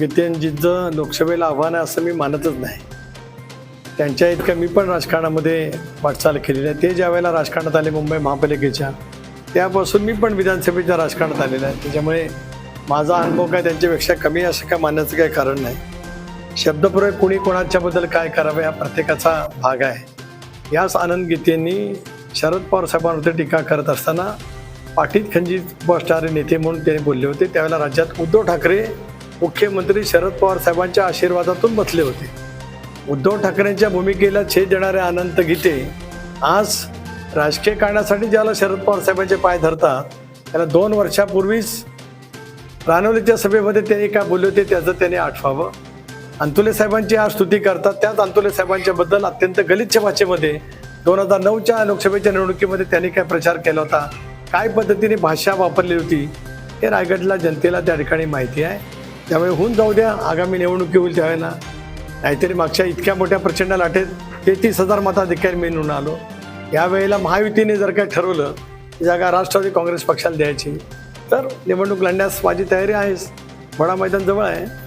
गीतेंजीचं लोकसभेला आव्हान आहे असं मी मानतच नाही. त्यांच्या इतकं मी पण राजकारणामध्ये वाटचाल केलेली आहे. ते ज्या वेळेला राजकारणात आले मुंबई महापालिकेच्या त्यापासून मी पण विधानसभेच्या राजकारणात आलेलं आहे. त्याच्यामुळे माझा अनुभव काय त्यांच्यापेक्षा कमी असं काय मानण्याचं काही कारण नाही. शब्दप्रयोग कुणी कोणाच्याबद्दल काय करावे हा प्रत्येकाचा भाग आहे. याच आनंद गीतेंनी शरद पवार साहेबांवरती टीका करत असताना पाठीत खंजीत बसणारे नेते म्हणून त्यांनी बोलले होते. त्यावेळेला राज्यात उद्धव ठाकरे मुख्यमंत्री शरद पवार साहेबांच्या आशीर्वादातून बसले होते. उद्धव ठाकरेंच्या भूमिकेला छेद देणारे अनंत गीते आज राजकीय कारणासाठी ज्याला शरद पवार साहेबांचे पाय धरतात त्याला दोन वर्षापूर्वीच रानवलीच्या सभेमध्ये त्यांनी काय बोलले होते त्याचं त्याने आठवावं. अंतुले साहेबांची आज स्तुती करतात. त्याच अंतुले साहेबांच्या बद्दल अत्यंत गलिच्छ भाषेमध्ये दोन हजार नऊच्या लोकसभेच्या निवडणुकीमध्ये त्यांनी काय प्रचार केला होता काय पद्धतीने भाषा वापरली होती हे रायगडला जनतेला त्या ठिकाणी माहिती आहे. त्यामुळे होऊन जाऊ द्या आगामी निवडणुकी होईल त्यावेळेला. नाहीतरी मागच्या इतक्या मोठ्या प्रचंड लाटेत तेहतीस हजार मताधिकारी मी आलो. यावेळेला महायुतीने जर काय ठरवलं जागा राष्ट्रवादी काँग्रेस पक्षाला द्यायची. तर निवडणूक लढण्यास माझी तयारी आहेच. बडा मैदान जवळ आहे.